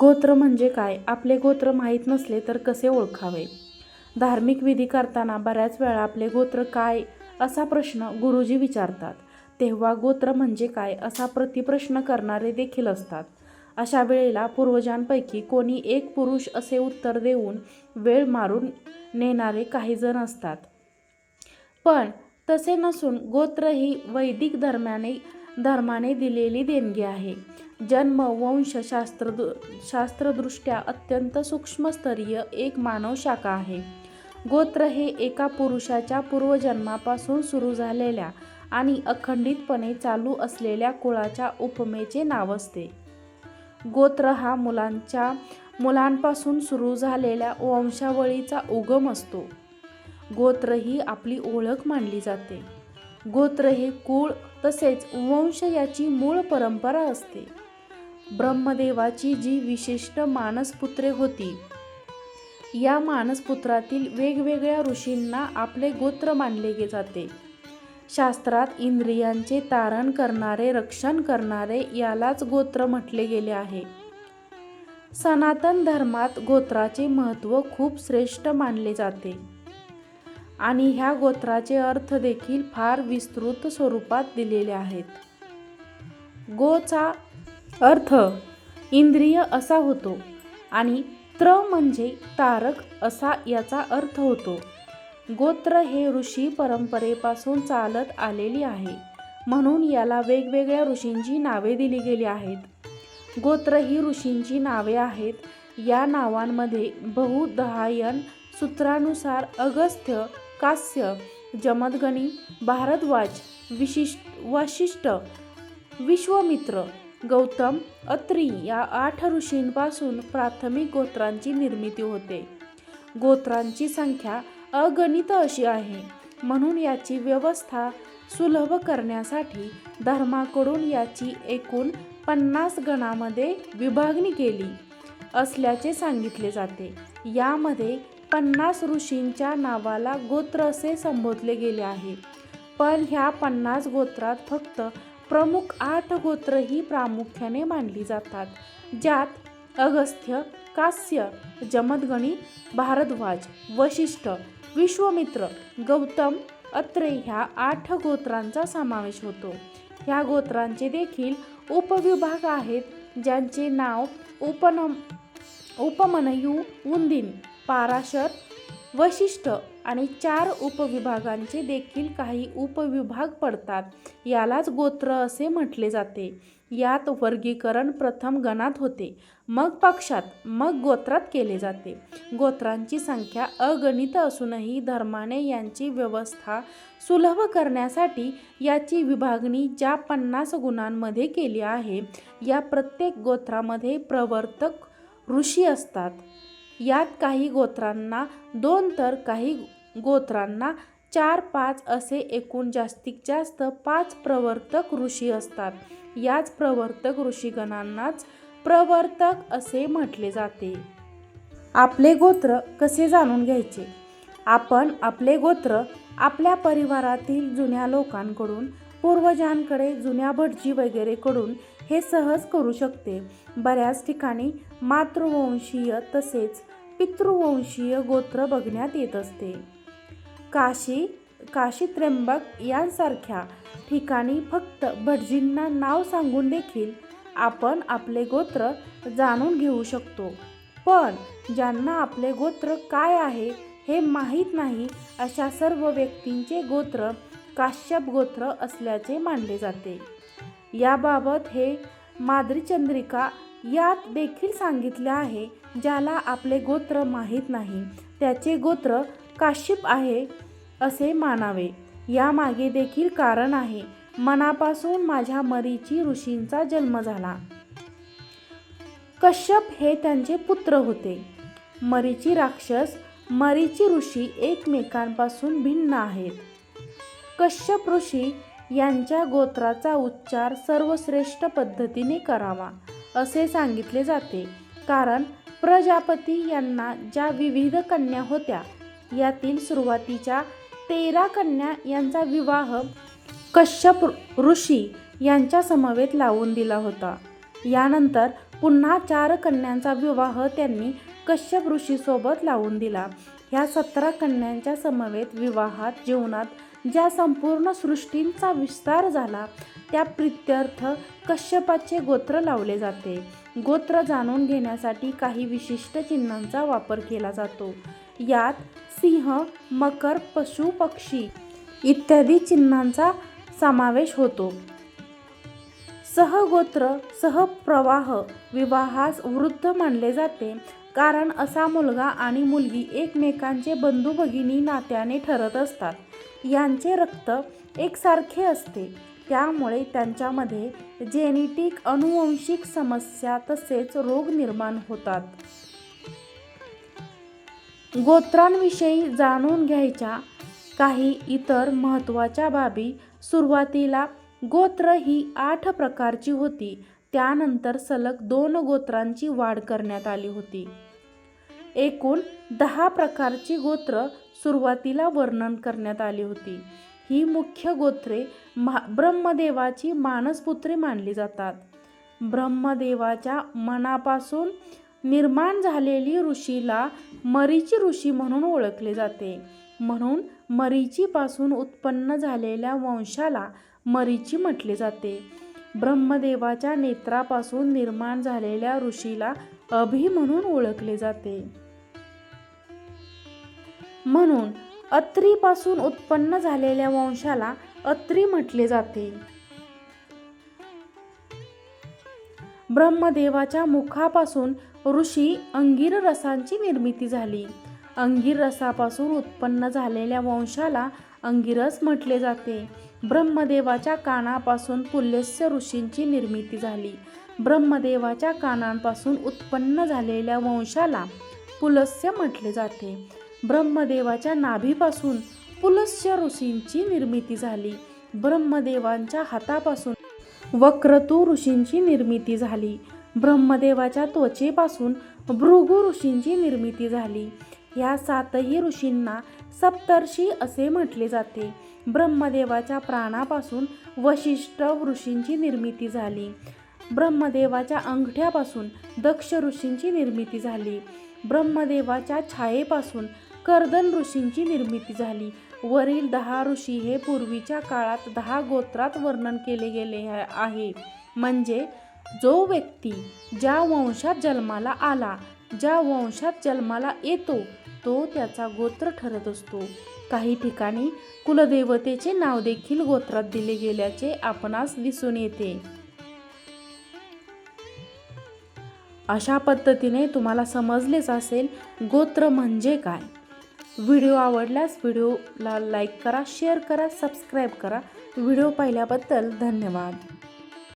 गोत्र म्हणजे काय? आपले गोत्र माहीत नसले तर कसे ओळखावे? धार्मिक विधी करताना बऱ्याच वेळा आपले गोत्र काय? असा प्रश्न गुरुजी विचारतात. तेव्हा गोत्र म्हणजे काय? असा प्रतिप्रश्न करणारे देखील असतात. अशा वेळेला पूर्वजांपैकी कोणी एक पुरुष असे उत्तर देऊन वेळ मारून नेणारे काही जण असतात. पण तसे नसून गोत्र ही वैदिक धर्माने धर्माने दिलेली देणगी आहे. जन्म वंश शास्त्र शास्त्रदृष्ट्या अत्यंत सूक्ष्मस्तरीय एक मानव शाखा आहे. गोत्र हे एका पुरुषाच्या पूर्वजन्मापासून सुरू झालेल्या आणि अखंडितपणे चालू असलेल्या कुळाच्या उपमेचे नाव असते. गोत्र हा मुलांच्या मुलांपासून सुरू झालेल्या वंशावळीचा उगम असतो. गोत्र ही आपली ओळख मानली जाते. गोत्र हे कुळ तसेच वंश याची मूळ परंपरा असते. ब्रह्मदेवाची जी विशिष्ट मानसपुत्रे होती या मानसपुत्रातील वेगवेगळ्या ऋषींना आपले गोत्र मानले गे जाते. शास्त्रात इंद्रियांचे तारण करणारे रक्षण करणारे यालाच गोत्र म्हटले गेले आहे. सनातन धर्मात गोत्राचे महत्त्व खूप श्रेष्ठ मानले जाते. आणि ह्या गोत्राचे अर्थ देखील फार विस्तृत स्वरूपात दिलेले आहेत. गोचा अर्थ इंद्रिय असा होतो आणि त्र म्हणजे तारक असा याचा अर्थ होतो. गोत्र हे ऋषी परंपरेपासून चालत आलेली आहे. म्हणून याला वेगवेगळ्या ऋषींची नावे दिली गेली आहेत. गोत्र ही ऋषींची नावे आहेत. या नावांमध्ये बहुदहायन सूत्रानुसार अगस्त्य कास्य जमदगणी भारद्वाज विशिष्ट वशिष्ठ विश्वमित्र गौतम अत्री या आठ ऋषींपासून प्राथमिक गोत्रांची निर्मिती होते. गोत्रांची संख्या अगणित अशी आहे म्हणून याची व्यवस्था सुलभ करण्यासाठी धर्माकडून याची एकूण पन्नास गणामध्ये विभागणी केली असल्याचे सांगितले जाते. यामध्ये पन्नास ऋषींच्या नावाला गोत्र असे संबोधले गेले आहे. पण ह्या पन्नास गोत्रात फक्त प्रमुख आठ गोत्र ही प्रामुख्याने मानली जातात ज्यात अगस्त्य कास्य जमदगणी भारद्वाज वशिष्ठ विश्वमित्र गौतम अत्रे ह्या आठ गोत्रांचा समावेश होतो. ह्या गोत्रांचे देखील उपविभाग आहेत ज्यांचे नाव उपनम उपमनयू उंदीन पाराशर वशिष्ठ आणि चार उपविभागांचे देखील काही उपविभाग पडतात. यालाच गोत्र असे म्हटले जाते. यात वर्गीकरण प्रथम गणात होते मग पक्षात मग गोत्रात केले जाते. गोत्रांची संख्या अगणित असूनही धर्माने यांची व्यवस्था सुलभ करण्यासाठी याची विभागणी ज्या पन्नास गुणांमध्ये केली आहे या प्रत्येक गोत्रामध्ये प्रवर्तक ऋषी असतात. यात काही गोत्रांना दोन तर काही गोत्रांना चार पाच असे एकूण जास्तीत जास्त पाच प्रवर्तक ऋषी असतात. याच प्रवर्तक ऋषीगणांनाच प्रवर्तक असे म्हटले जाते. आपले गोत्र कसे जाणून घ्यायचे? आपण आपले गोत्र आपल्या परिवारातील जुन्या लोकांकडून पूर्वजांकडे जुन्या भटजी वगैरेकडून हे सहज करू शकते. बऱ्याच ठिकाणी मातृवंशीय तसेच पितृवंशीय गोत्र बघण्यात येत असते. काशी काशी त्र्यंबक यांसारख्या ठिकाणी फक्त भटजींना नाव सांगून देखील आपण आपले गोत्र जाणून घेऊ शकतो. पण ज्यांना आपले गोत्र काय आहे हे माहीत नाही अशा सर्व व्यक्तींचे गोत्र काश्यप गोत्र असल्याचे मानले जाते. याबाबत हे माद्रीचंद्रिका यात देखील सांगितले आहे ज्याला आपले गोत्र माहीत नाही. त्याचे गोत्र काश्यप आहे असे मानावे. यामागे देखील कारण आहे मनापासून माझ्या मरीची ऋषींचा जन्म झाला. कश्यप हे त्यांचे पुत्र होते. मरीची राक्षस मरीची ऋषी एकमेकांपासून भिन्न आहेत. कश्यप ऋषी यांच्या गोत्राचा उच्चार सर्वश्रेष्ठ पद्धतीने करावा असे सांगितले जाते. कारण प्रजापती यांना ज्या विविध कन्या होत्या यातील सुरुवातीच्या तेरा कन्या यांचा विवाह कश्यप ऋषी यांच्या समवेत लावून दिला होता. यानंतर पुन्हा चार कन्यांचा विवाह त्यांनी कश्यप ऋषीसोबत लावून दिला. ह्या सतरा कन्यांच्या समवेत विवाहात जीवनात ज्या संपूर्ण सृष्टींचा विस्तार झाला त्या प्रित्यर्थ कश्यपाचे गोत्र लावले जाते. गोत्र जाणून घेण्यासाठी काही विशिष्ट चिन्हांचा वापर केला जातो. यात सिंह मकर पशु पक्षी इत्यादी चिन्हांचा समावेश होतो. सहगोत्र सहप्रवाह विवाहास वृद्ध मानले जाते. कारण असा मुलगा आणि मुलगी एकमेकांचे बंधू भगिनी नात्याने ठरत असतात. यांचे रक्त एकसारखे असते. त्यामुळे त्यांच्यामध्ये जेनेटिक अनुवंशिक समस्या तसेच रोग निर्माण होतात. गोत्रांविषयी जाणून घ्यायच्या काही इतर महत्त्वाच्या बाबी. सुरुवातीला गोत्र ही आठ प्रकारची होती. त्यानंतर सलग दोन गोत्रांची वाढ करण्यात आली होती. एकूण दहा प्रकारची गोत्र सुरुवातीला वर्णन करण्यात आली होती. ही मुख्य गोत्रे महा ब्रह्मदेवाची मानसपुत्री मानली जातात. ब्रह्मदेवाच्या मनापासून निर्माण झालेली ऋषीला मरीची ऋषी म्हणून ओळखले जाते. म्हणून मरीचीपासून उत्पन्न झालेल्या वंशाला मरीची म्हटले जाते. ब्रह्मदेवाच्या नेत्रापासून निर्माण झालेल्या ऋषीला अभि म्हणून ओळखले जाते. म्हणून अत्रीपासून उत्पन्न झालेल्या वंशाला अत्री म्हटले जाते. ब्रह्मदेवाच्या मुखापासून ऋषी अंगीर रसांची निर्मिती झाली. अंगीर रसापासून उत्पन्न झालेल्या वंशाला अंगिरस म्हटले जाते. ब्रह्मदेवाच्या कानापासून पुल्यस्य ऋषींची निर्मिती झाली. ब्रह्मदेवाच्या कानांपासून उत्पन्न झालेल्या वंशाला पुलस्य म्हटले जाते. ब्रह्मदेवाच्या नाभीपासून पुलस्य ऋषींची निर्मिती झाली. ब्रह्मदेवांच्या हातापासून वक्रतू ऋषींची निर्मिती झाली. ब्रह्मदेवाच्या त्वचेपासून भृगु ऋषींची निर्मिती झाली. या सातही ऋषींना सप्तर्षी असे म्हटले जाते. ब्रह्मदेवाच्या प्राणापासून वशिष्ठ ऋषींची निर्मिती झाली. ब्रह्मदेवाच्या अंगठ्यापासून दक्ष ऋषींची निर्मिती झाली. ब्रह्मदेवाच्या छायेपासून कर्दन ऋषींची निर्मिती झाली. वरील दहा ऋषी हे पूर्वीच्या काळात दहा गोत्रात वर्णन केले गेले आहे. म्हणजे जो व्यक्ती ज्या वंशात जन्माला आला ज्या वंशात जन्माला येतो तो त्याचा गोत्र ठरत असतो. काही ठिकाणी कुलदेवतेचे नाव देखील गोत्रात दिले गेल्याचे आपणास दिसून येते. अशा पद्धतीने तुम्हाला समजलेच असेल गोत्र म्हणजे काय. व्हिडिओ आवडल्यास व्हिडिओला लाईक करा शेअर करा सबस्क्राईब करा. व्हिडिओ पाहिल्याबद्दल धन्यवाद.